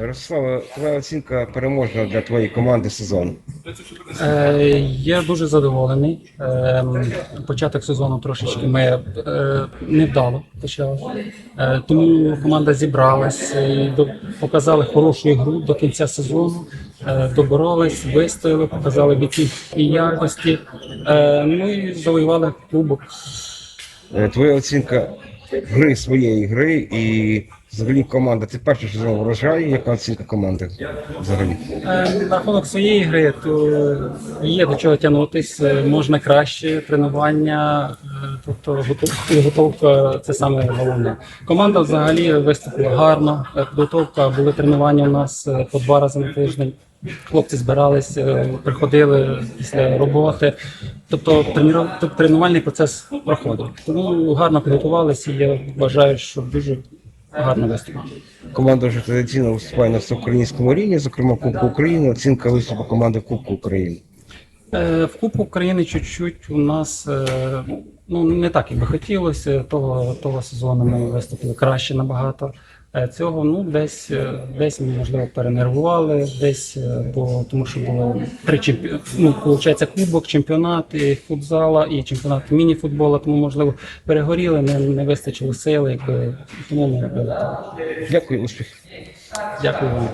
Ростислава, твоя оцінка переможна для твоєї команди сезону. Е, Я дуже задоволений. Е, Початок сезону трошечки ми е, невдало почали. Е, Тому команда зібралась і до- показали хорошу ігру до кінця сезону. Е, Доборолись, вистояли, показали відсутні якості. Е, Ну і завоювали кубок. Е, Твоя оцінка гри своєї гри і взагалі команда. Ти перший сезон врожає, яка оцінка команди взагалі? Е, На рахунок своєї гри, то є до чого тягнутись, е, можна краще тренування, е, тобто готов- підготовка це саме головне. Команда взагалі виступила гарно. е, Підготовка були тренування у нас е, по два рази на тиждень. Хлопці збирались, е, приходили після роботи. Тобто тобто тренувальний процес проходив. Тому гарно підготувалися. і Я вважаю, що дуже гарно виступив. Команда вже традиційно виступає на всеукраїнському рівні, зокрема Кубку України. Оцінка виступу команди Кубку України. Е, В Кубку України чуть-чуть у нас е, ну не так, як би хотілося. Того, того сезону ми виступили краще набагато. Е, Цього ну десь е, десь ми можливо перенервували, десь е, бо тому, що було три чемпі... ну, виходить, кубок, чемпіонат і футзала і чемпіонат міні-футбола, тому можливо перегоріли, не, не вистачило сили, якби тому ми робили. Дякую, успіх. Дякую вам.